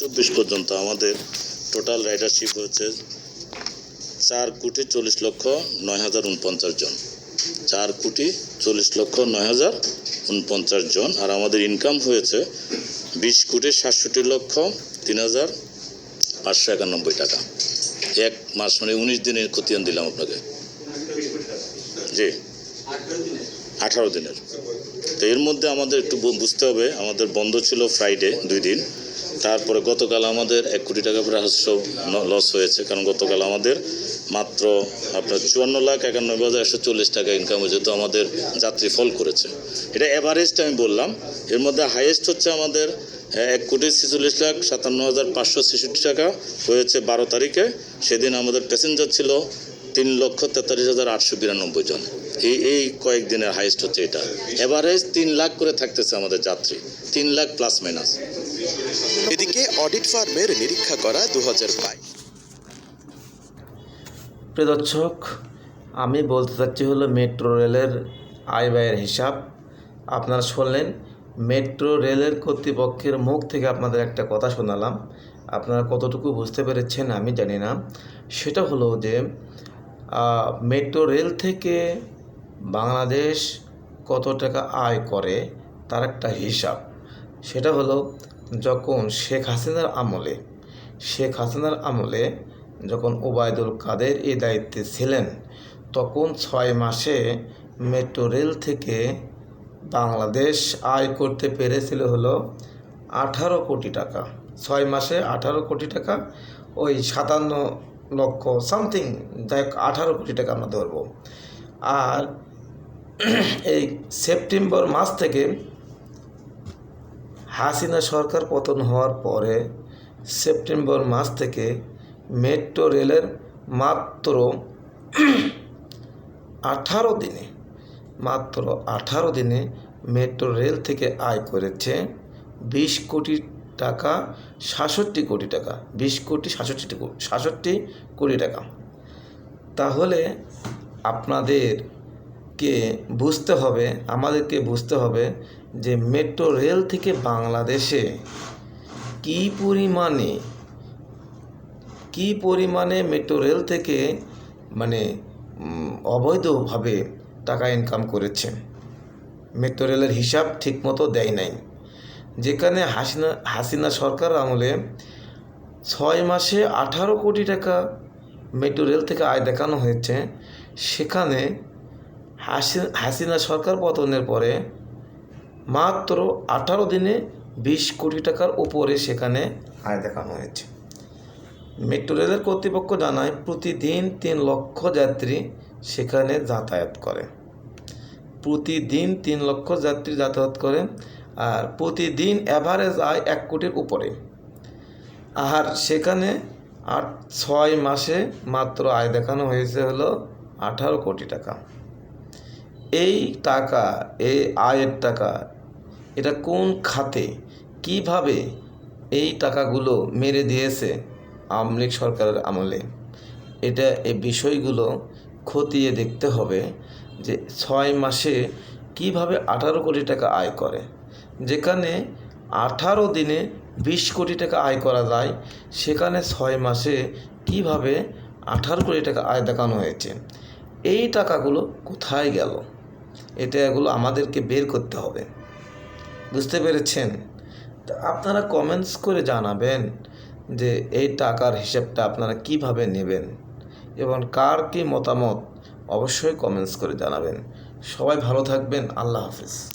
চব্বিশ পর্যন্ত আমাদের টোটাল রাইডারশিপ হচ্ছে চার কোটি চল্লিশ লক্ষ নয় হাজার উনপঞ্চাশ জন। চার কোটি চল্লিশ লক্ষ নয় হাজার উনপঞ্চাশ জন। আর আমাদের ইনকাম হয়েছে বিশ কোটি সাতষট্টি লক্ষ তিন হাজার পাঁচশো একানব্বই টাকা। এক মাস মানে উনিশ দিনের খতিয়ান দিলাম আপনাকে। জি। আঠারো দিনের। তো এর মধ্যে আমাদের একটু বুঝতে হবে, আমাদের বন্ধ ছিল ফ্রাইডে দুই দিন। তারপরে গতকাল আমাদের এক কোটি টাকা রাজস্ব লস হয়েছে কারণ গতকাল আমাদের মাত্র আপনার চুয়ান্ন লাখ একানব্বই হাজার একশো চল্লিশ টাকা ইনকাম হয়েছে তো আমাদের যাত্রী ফল করেছে। এটা অ্যাভারেজটা আমি বললাম এর মধ্যে হাইয়েস্ট হচ্ছে আমাদের আহ, এক কোটি ছেচল্লিশ লাখ সাতান্ন হাজার পাঁচশো ছেষট্টি টাকা হয়েছে বারো তারিখে সেদিন আমাদের প্যাসেঞ্জার ছিল তিন লক্ষ তেতাল্লিশ হাজার আটশো বিরানব্বই জন। এই এই কয়েকদিনের হাইয়েস্ট হচ্ছে এটা। এভারেজ তিন লাখ করে থাকতেছে আমাদের যাত্রী তিন লাখ প্লাস মাইনাস এদিকে অডিট ফার্মের নিরীক্ষা করা দু হাজার বাইশ দর্শক, আমি বলতে চাচ্ছি হলো মেট্রো রেলের আয় ব্যয়ের হিসাব। আপনারা শুনলেন, মেট্রো রেলের কর্তৃপক্ষের মুখ থেকে আপনাদের একটা কথা শোনালাম। আপনারা কতটুকু বুঝতে পেরেছেন আমি জানি না। সেটা হলো যে মেট্রো রেল থেকে বাংলাদেশ কত টাকা আয় করে, তার একটা হিসাব। সেটা হলো যখন শেখ হাসিনার আমলে, শেখ হাসিনার আমলে যখন ওবায়দুল কাদের এই দায়িত্বে ছিলেন, তখন ছয় মাসে মেট্রো রেল থেকে বাংলাদেশ আয় করতে পেরেছিল হলো আঠারো কোটি টাকা। ছয় মাসে আঠারো কোটি টাকা, ওই সাতান্ন লক্ষ সামথিং, যাই আঠারো কোটি টাকা আমরা ধরবো। আর এই সেপ্টেম্বর মাস থেকে হাসিনা সরকার পতন হওয়ার পরে সেপ্টেম্বর মাস থেকে মেট্রো রেলের মাত্র আঠারো দিনে, মাত্র আঠারো দিনে মেট্রো রেল থেকে আয় করেছে বিশ কোটি টাকা সাতষট্টি কোটি টাকা, বিশ কোটি সাতষট্টি সাতষট্টি কোটি টাকা। তাহলে আপনাদেরকে বুঝতে হবে, আমাদেরকে বুঝতে হবে যে মেট্রো রেল থেকে বাংলাদেশে কী পরিমাণে কী পরিমাণে মেট্রো রেল থেকে মানে অবৈধভাবে টাকা ইনকাম করেছে। মেট্রো রেলের হিসাব ঠিকমতো দেয় নাই। যেখানে হাসিনা হাসিনা সরকার আমলে ছয় মাসে আঠারো কোটি টাকা মেট্রো রেল থেকে আয় দেখানো হয়েছে, সেখানে হাসিনা সরকার পতনের পরে মাত্র আঠারো দিনে বিশ কোটি টাকার উপরে সেখানে আয় দেখানো হয়েছে। মেট্রো রেলের কর্তৃপক্ষ জানায়, প্রতিদিন তিন লক্ষ যাত্রী সেখানে যাতায়াত করে। প্রতিদিন তিন লক্ষ যাত্রী যাতায়াত করে আর প্রতিদিন অ্যাভারেজ আয় এক কোটির উপরে। আর সেখানে আট, ছয় মাসে মাত্র আয় দেখানো হয়েছে হলো আঠারো কোটি টাকা। এই টাকা, এই আয়ের টাকা, এটা কোন খাতে, কীভাবে এই টাকাগুলো মেরে দিয়েছে আওয়ামী লীগ সরকারের আমলে? এটা এই বিষয়গুলো খতিয়ে দেখতে হবে যে ছয় মাসে কীভাবে আঠারো কোটি টাকা আয় করে। যেখানে আঠারো দিনে বিশ কোটি টাকা আয় করা যায়, সেখানে ছয় মাসে কীভাবে আঠারো কোটি টাকা আয় দেখানো হয়েছে? এই টাকাগুলো কোথায় গেল? এটা এগুলো আমাদেরকে বের করতে হবে। বুঝতে পেরেছেন? তা আপনারা কমেন্টস করে জানাবেন যে এই টাকার হিসেবটা আপনারা কীভাবে নেবেন এবং কার কি মতামত, অবশ্যই কমেন্টস করে জানাবেন। সবাই ভালো থাকবেন, আল্লাহ হাফিজ।